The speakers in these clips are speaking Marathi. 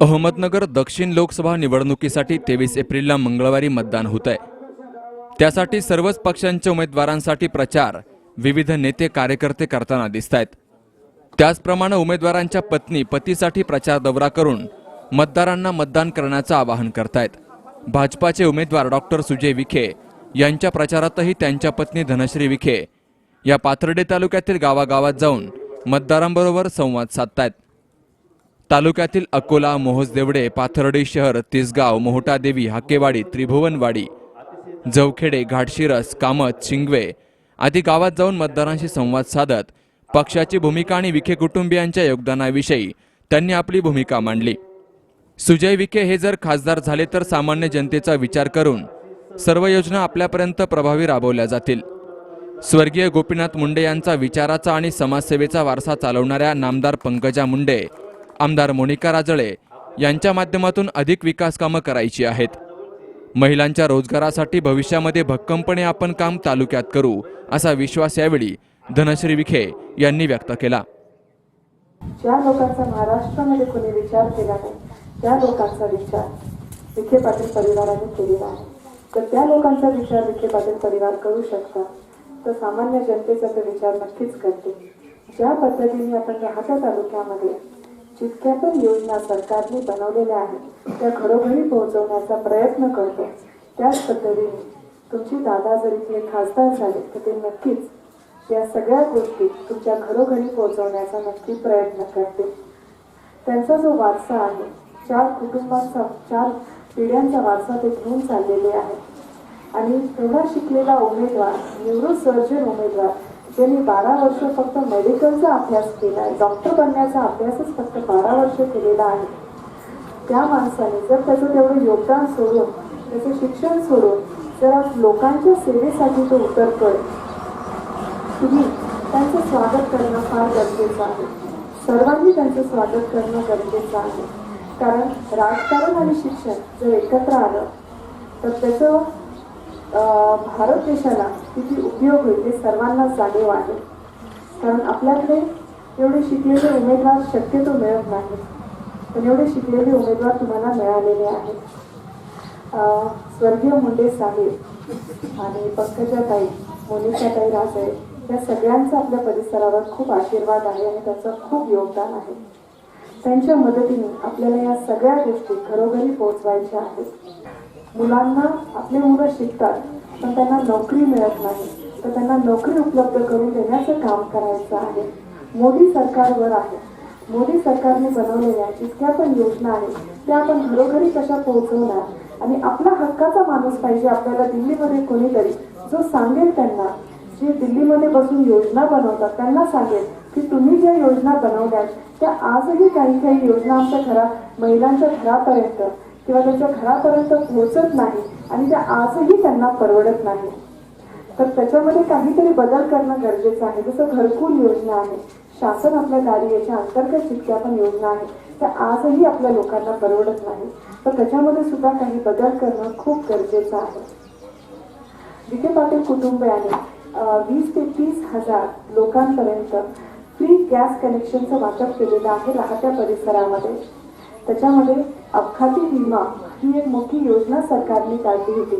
अहमदनगर दक्षिण लोकसभा निवडणुकीसाठी तेवीस एप्रिलला मंगळवारी मतदान होत आहे. त्यासाठी सर्वच पक्षांच्या उमेदवारांसाठी प्रचार विविध नेते कार्यकर्ते करताना दिसत आहेत त्याचप्रमाणे उमेदवारांच्या पत्नी पतीसाठी प्रचार दौरा करून मतदारांना मतदान करण्याचं आवाहन करतायत. भाजपाचे उमेदवार डॉक्टर सुजय विखे यांच्या प्रचारातही त्यांच्या पत्नी धनश्री विखे या पाथर्डे तालुक्यातील गावागावात जाऊन मतदारांबरोबर संवाद साधतायत. तालुक्यातील अकोला मोहोजदेवडे पाथर्डी शहर तिसगाव मोहटादेवी हाकेवाडी त्रिभुवनवाडी जवखेडे घाटशिरस कामत शिंगवे आदी गावात जाऊन मतदारांशी संवाद साधत पक्षाची भूमिका आणि विखे कुटुंबियांच्या योगदानाविषयी त्यांनी आपली भूमिका मांडली. सुजय विखे हे जर खासदार झाले तर सामान्य जनतेचा विचार करून सर्व योजना आपल्यापर्यंत प्रभावी राबवल्या जातील. स्वर्गीय गोपीनाथ मुंडे यांचा विचाराचा आणि समाजसेवेचा वारसा चालवणाऱ्या नामदार पंकजा मुंडे आमदार मोनिका राजळे यांच्या माध्यमातून अधिक विकास कामं करायची आहेत. महिलांच्या रोजगारासाठी भविष्यामध्ये भक्कमपणे आपण काम तालुक्यात करू असा विश्वास यावेळी धनश्री विखे यांनी व्यक्त केला. ज्या लोकांचा महाराष्ट्रामध्ये कोणी विचार केला नाही त्या लोकांचा विचार विखे पाटील परिवाराने केलेला आहे. तर त्या लोकांचा विचार विखे पाटील परिवार करू शकतात तर सामान्य जनतेचा तर विचार नक्कीच करते ज्या पद्धतीने आपण राहत्या तालुक्यामध्ये जितक्या पण योजना सरकारने बनवलेल्या आहेत त्या घरोघरी पोहोचवण्याचा प्रयत्न करतो. त्याच पद्धतीने तुमची दादा जर इथले खासदार झाले तर ते नक्कीच या सगळ्या गोष्टी तुमच्या घरोघरी पोहोचवण्याचा नक्की प्रयत्न करते त्यांचा जो वारसा आहे चार कुटुंबांचा चार पिढ्यांचा वारसा ते घेऊन चाललेले आहेत. आणि एवढा शिकलेला उमेदवार न्यूरोसर्जन उमेदवार ज्यांनी बारा वर्ष फक्त मेडिकलचा अभ्यास केला आहे डॉक्टर बनण्याचा अभ्यासच फक्त बारा वर्ष केलेला आहे. त्या माणसाने जर त्याचं तेवढं योगदान सोडून त्याचं शिक्षण सोडून जर लोकांच्या सेवेसाठी तो उतरतोय तुम्ही त्यांचं स्वागत करणं फार गरजेचं आहे. सर्वांनी त्यांचं स्वागत करणं गरजेचं आहे. कारण राजकारण आणि शिक्षण जर एकत्र आलं तर त्याचं भारत देशाला किती उपयोग होईल ते सर्वांना जाणीव आहे. कारण आपल्याकडे एवढे शिकलेले उमेदवार शक्यतो मिळत नाही पण एवढे शिकलेले उमेदवार तुम्हाला मिळालेले आहेत. स्वर्गीय मुंडे साहेब आणि पंकजाताई मोनिकाताई राजे या सगळ्यांचा आपल्या परिसरावर खूप आशीर्वाद आहे आणि त्याचं खूप योगदान आहे. त्यांच्या मदतीने आपल्याला या सगळ्या गोष्टी घरोघरी पोहोचवायच्या आहेत. मुलांना आपले मुलं शिकतात पण त्यांना नोकरी मिळत नाही. तर त्यांना नोकरी उपलब्ध करून देण्याचं काम करायचं आहे. मोदी सरकारवर आहे. मोदी सरकारने बनवलेल्या जितक्या पण योजना आहेत त्या आपण घरोघरी कशा पोहोचवणार? आणि आपला हक्काचा माणूस पाहिजे आपल्याला दिल्लीमध्ये कोणीतरी जो सांगेल त्यांना. जे दिल्लीमध्ये बसून योजना बनवतात त्यांना सांगेल की तुम्ही ज्या योजना बनवल्यात त्या आजही काही काही योजना आमच्या घरात महिलांच्या घरापर्यंत किंवा त्यांच्या घरापर्यंत पोहोचत नाही आणि त्या आजही त्यांना परवडत नाही. तर त्याच्यामध्ये काहीतरी बदल करणं गरजेचं आहे. जसं घरकुल योजना आहे. शासन आपल्या दारी याच्या अंतर्गत जितक्या पण योजना आहेत त्या आजही आपल्या लोकांना परवडत नाही. तर त्याच्यामध्ये सुद्धा काही बदल करणं खूप गरजेचं आहे. विखे पाटील कुटुंबियाने वीस ते तीस हजार लोकांपर्यंत फ्री गॅस कनेक्शनचं वाटप केलेलं आहे राहत्या परिसरामध्ये. त्याच्यामध्ये अपघाती विमा ही एक मोठी योजना सरकारने काढली होती.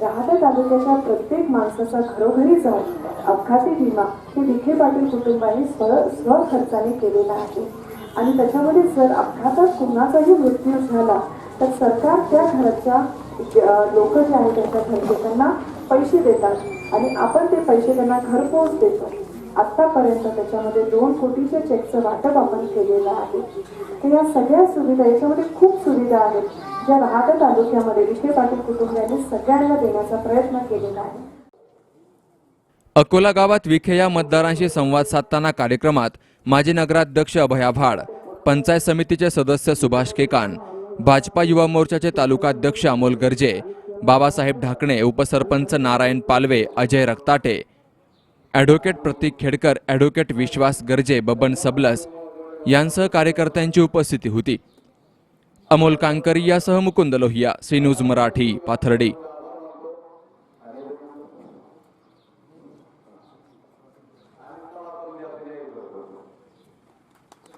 राहत्या तालुक्याच्या प्रत्येक माणसाचा घरोघरी जाऊन अपघाती विमा हे विखे पाटील कुटुंबाने स्व स्वखर्चाने केलेला आहे. आणि त्याच्यामध्ये जर अपघातात कुणाचाही मृत्यू झाला तर सरकार त्या घराच्या लोक जे आहेत त्यांच्या घरचे त्यांना पैसे देतात. आणि आपण ते पैसे त्यांना घरपोच देतो. आतापर्यंत त्याच्यामध्ये दोन कोटीच्या चेकचं वाटप आपण केलेलं आहे. तर या सगळ्या सुविधा याच्यामध्ये खूप सुविधा आहेत. ज्या राहता तालुक्यामध्ये विखे पाटील कुटुंबियांनी सगळ्यांना देण्याचा प्रयत्न केलेला आहे. अकोला गावात विखे या मतदारांशी संवाद साधताना कार्यक्रमात माजी नगराध्यक्ष अभया भाड पंचायत समितीचे सदस्य सुभाष केकान भाजपा युवा मोर्चाचे तालुकाध्यक्ष अमोल गर्जे बाबासाहेब ढाकणे उपसरपंच नारायण पालवे अजय रक्ताटे ॲडव्होकेट प्रतीक खेडकर ॲडव्होकेट विश्वास गर्जे बबन सबलस यांसह कार्यकर्त्यांची उपस्थिती होती. अमोल कांकरी यासह मुकुंद लोहिया सी न्यूज मराठी पाथर्डी.